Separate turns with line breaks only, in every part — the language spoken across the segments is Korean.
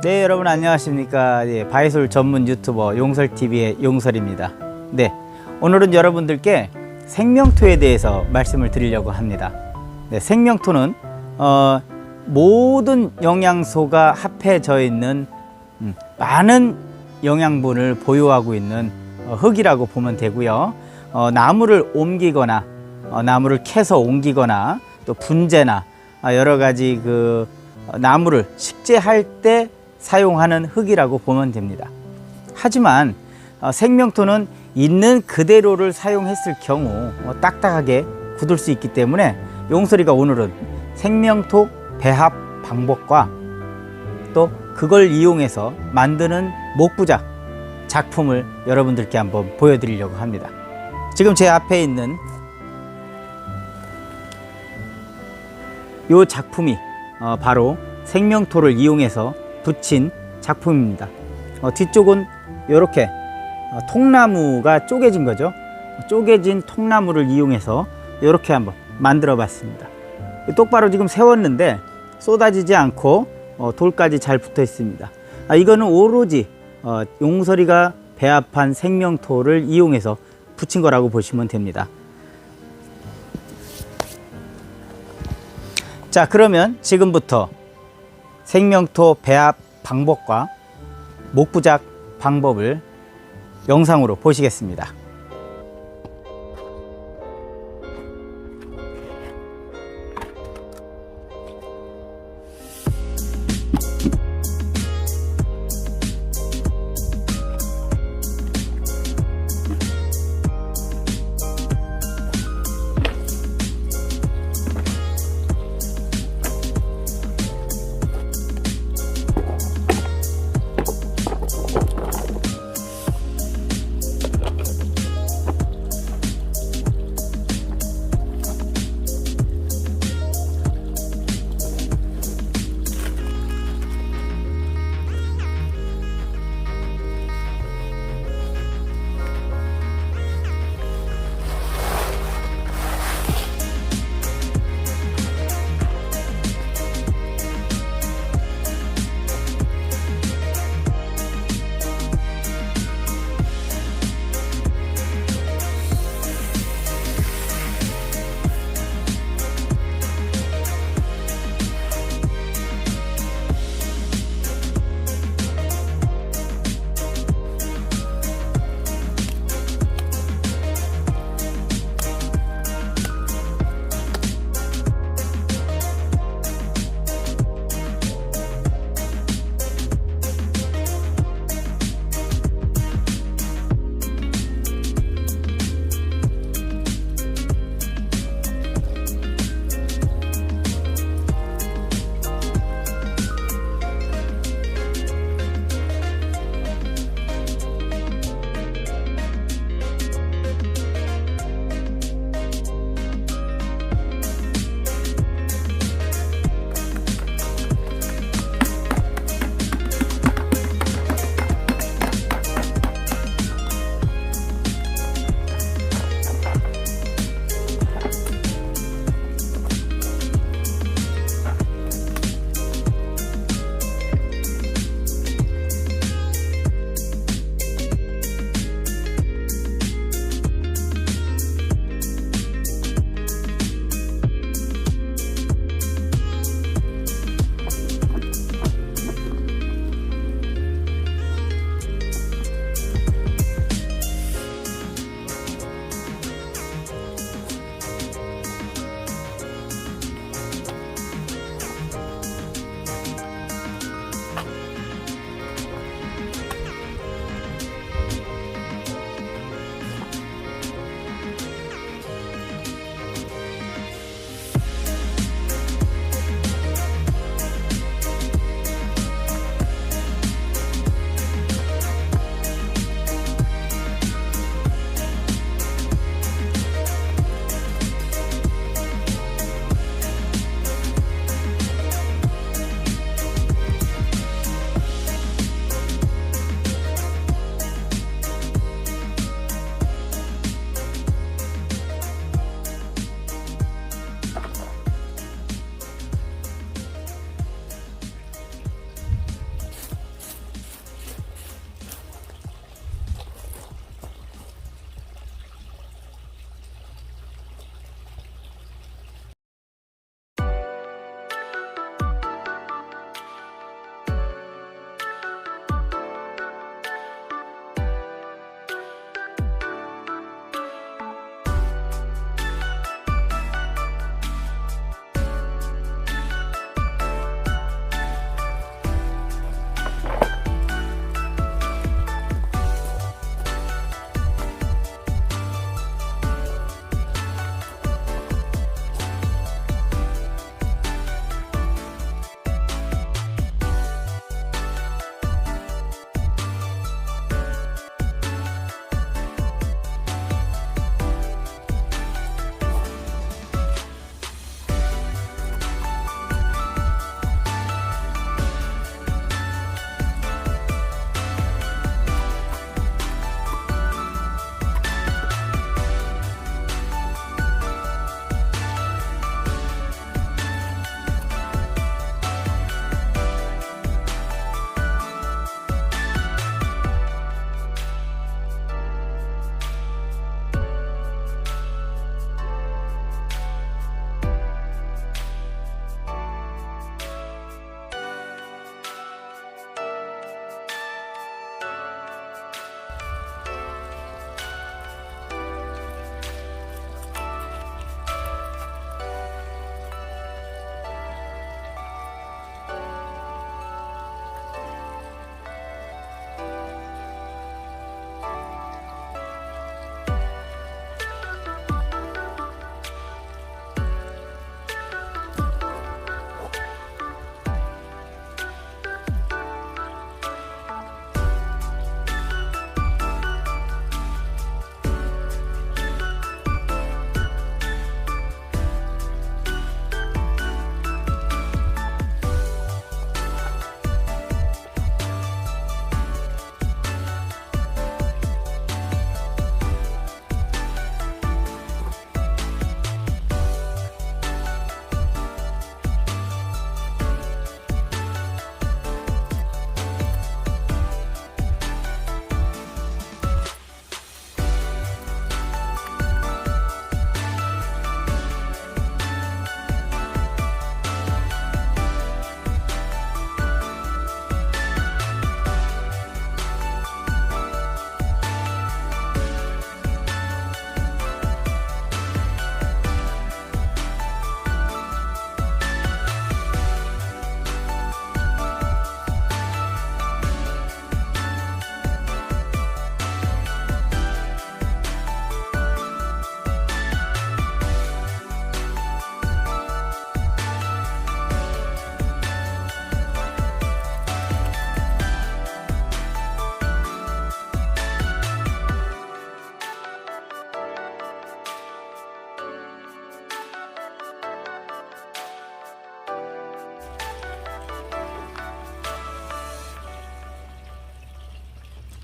네 여러분 안녕하십니까? 예, 바이솔 전문 유튜버 용설TV의 용설입니다. 네 오늘은 여러분들께 생명토에 대해서 말씀을 드리려고 합니다. 네, 생명토는 어, 모든 영양소가 합해져 있는 음, 많은 영양분을 보유하고 있는 어, 흙이라고 보면 되고요. 어, 나무를 옮기거나 어, 나무를 캐서 옮기거나 또 분재나 아, 여러 가지 그 어, 나무를 식재할 때 사용하는 흙이라고 보면 됩니다. 하지만 어, 생명토는 있는 그대로를 사용했을 경우 어, 딱딱하게 굳을 수 있기 때문에 용설이가 오늘은 생명토 배합 방법과 또 그걸 이용해서 만드는 목부작 작품을 여러분들께 한번 보여드리려고 합니다. 지금 제 앞에 있는 이 작품이 어, 바로 생명토를 이용해서 붙인 작품입니다. 어, 뒤쪽은 이렇게 어, 통나무가 쪼개진 거죠. 쪼개진 통나무를 이용해서 이렇게 한번 만들어 봤습니다. 똑바로 지금 세웠는데 쏟아지지 않고 어, 돌까지 잘 붙어 있습니다. 아, 이거는 오로지 어, 용설이가 배합한 생명토를 이용해서 붙인 거라고 보시면 됩니다. 자, 그러면 지금부터 생명토 배합 방법과 목부작 방법을 영상으로 보시겠습니다.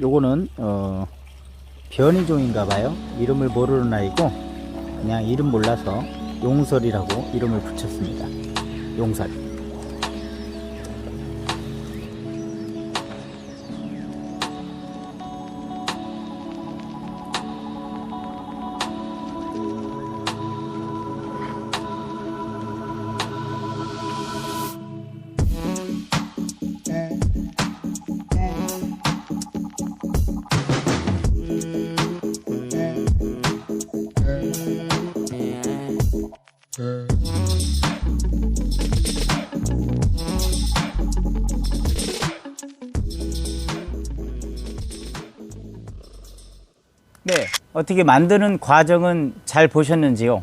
요거는 어, 변이종인가 봐요. 이름을 모르는 아이고 그냥 이름 몰라서 용설이라고 이름을 붙였습니다. 용설. 네, 어떻게 만드는 과정은 잘 보셨는지요?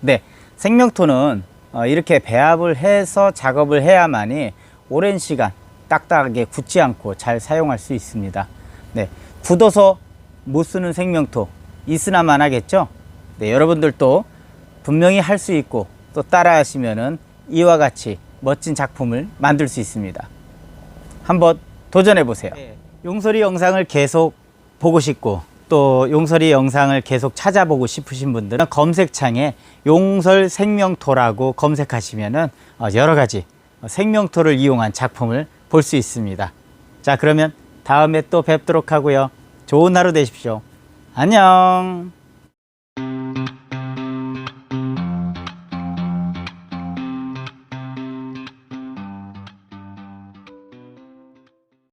네, 생명토는 어, 이렇게 배합을 해서 작업을 해야만이 오랜 시간 딱딱하게 굳지 않고 잘 사용할 수 있습니다. 네, 굳어서 못 쓰는 생명토 있으나만 하겠죠? 네, 여러분들도 분명히 할 수 있고 또 따라 하시면은 이와 같이 멋진 작품을 만들 수 있습니다. 한번 도전해 보세요. 용설이 영상을 계속 보고 싶고 또 용설이 영상을 계속 찾아보고 싶으신 분들은 검색창에 용설 생명토라고 검색하시면은 어, 여러 가지 생명토를 이용한 작품을 볼 수 있습니다. 자, 그러면 다음에 또 뵙도록 하고요. 좋은 하루 되십시오. 안녕.